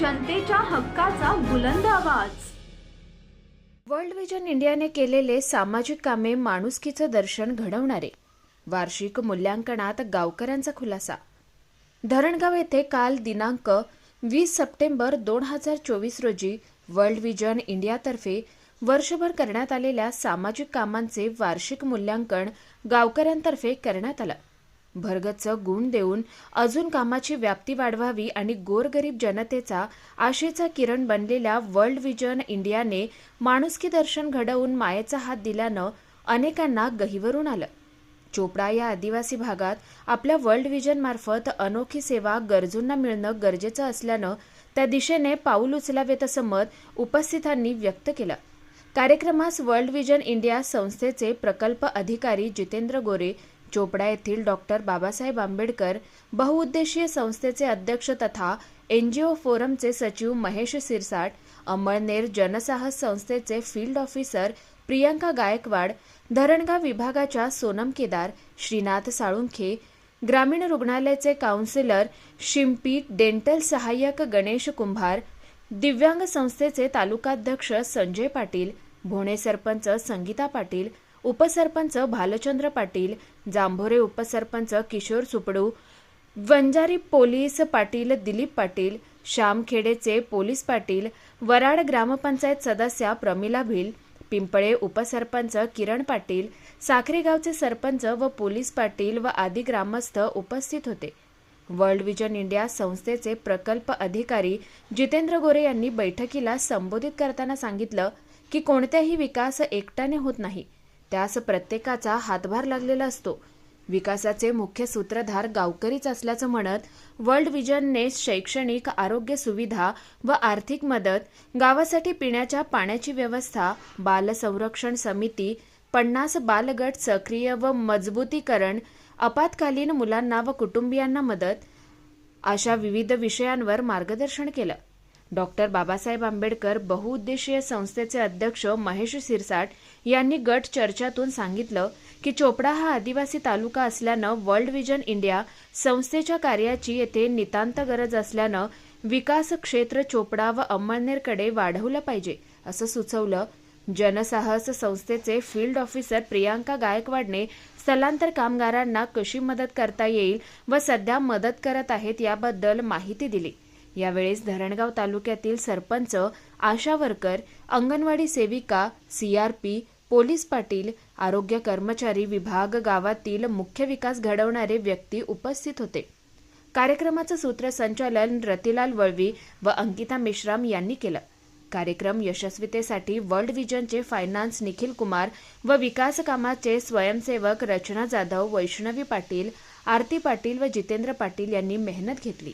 जनतेच्या हक्काचा बुलंद आवाज. वर्ल्ड विजन इंडियाने केलेले सामाजिक कामे माणुसकीचं दर्शन घडवणारे. वार्षिक मूल्यांकनात गावकऱ्यांचा खुलासा. धरणगाव येथे काल दिनांक वीस सप्टेंबर दोन हजार चोवीस रोजी वर्ल्ड विजन इंडियातर्फे वर्षभर करण्यात आलेल्या सामाजिक कामांचे वार्षिक मूल्यांकन गावकऱ्यांतर्फे करण्यात आलं. भरगच्च गुण देऊन अजून कामाची व्याप्ती वाढवावी आणि गोरगरीब जनतेचा आशेचा किरण बनलेल्या वर्ल्ड विजन इंडियाने माणुसकी दर्शन घडवून मायेचा हात दिल्यानं अनेकांना गहिवरून आलं. चोपडा या आदिवासी भागात आपल्या वर्ल्ड विजनमार्फत अनोखी सेवा गरजूंना मिळणं गरजेचं असल्यानं त्या दिशेने पाऊल उचलावेत असं मत उपस्थितांनी व्यक्त केलं. कार्यक्रमास वर्ल्ड विजन इंडिया संस्थेचे प्रकल्प अधिकारी जितेंद्र गोरे चोपडा येथील डॉक्टर बाबासाहेब आंबेडकर बहुउद्देशीय संस्थेचे अध्यक्ष तथा एन जी ओ फोरमचे सचिव महेश सिरसाट अमळनेर जनसाहस संस्थेचे फील्ड ऑफिसर प्रियांका गायकवाड धरणगाव विभागाच्या सोनम केदार श्रीनाथ साळुंखे ग्रामीण रुग्णालयाचे काउन्सिलर शिंपी डेंटल सहाय्यक गणेश कुंभार दिव्यांग संस्थेचे तालुकाध्यक्ष संजय पाटील भोणे सरपंच संगीता पाटील उपसरपंच भालचंद्र पाटील जांभोरे उपसरपंच किशोर सुपडू वंजारी पोलीस पाटील दिलीप पाटील श्यामखेडेचे पोलीस पाटील वराड ग्रामपंचायत सदस्या प्रमिला भिल पिंपळे उपसरपंच किरण पाटील साखरेगावचे सरपंच व पोलीस पाटील व आदी ग्रामस्थ उपस्थित होते. वर्ल्ड विजन इंडिया संस्थेचे प्रकल्प अधिकारी जितेंद्र गोरे यांनी बैठकीला संबोधित करताना सांगितलं की कोणत्याही विकास एकट्याने होत नाही. त्यास प्रत्येकाचा हातभार लागलेला असतो. विकासाचे मुख्य सूत्रधार गावकरीच असल्याचं म्हणत वर्ल्ड विजनने शैक्षणिक आरोग्य सुविधा व आर्थिक मदत गावासाठी पिण्याच्या पाण्याची व्यवस्था बाल संरक्षण समिती पन्नास बालगट सक्रिय व मजबूतीकरण आपत्कालीन मुलांना व कुटुंबियांना मदत अशा विविध विषयांवर मार्गदर्शन केलं. डॉक्टर बाबासाहेब आंबेडकर बहुउद्देशीय संस्थेचे अध्यक्ष महेश सिरसाट यांनी गट चर्चातून सांगितलं की चोपडा हा आदिवासी तालुका असल्यानं वर्ल्ड विजन इंडिया संस्थेच्या कार्याची येथे नितांत गरज असल्यानं विकास क्षेत्र चोपडा व अंमळनेरकडे वाढवलं पाहिजे असं सुचवलं. जनसाहस संस्थेचे फील्ड ऑफिसर प्रियांका गायकवाडने स्थलांतर कामगारांना कशी मदत करता येईल व सध्या मदत करत आहेत याबद्दल माहिती दिली. यावेळेस धरणगाव तालुक्यातील सरपंच आशा वर्कर अंगणवाडी सेविका सीआरपी पोलीस पाटील आरोग्य कर्मचारी विभाग गावातील मुख्य विकास घडवणारे व्यक्ती उपस्थित होते. कार्यक्रमाचं सूत्रसंचालन रतिलाल वळवी व अंकिता मेश्राम यांनी केलं. कार्यक्रम यशस्वीतेसाठी वर्ल्ड विजनचे फायनान्स निखिल कुमार व विकास कामाचे स्वयंसेवक रचना जाधव वैष्णवी पाटील आरती पाटील व जितेंद्र पाटील यांनी मेहनत घेतली.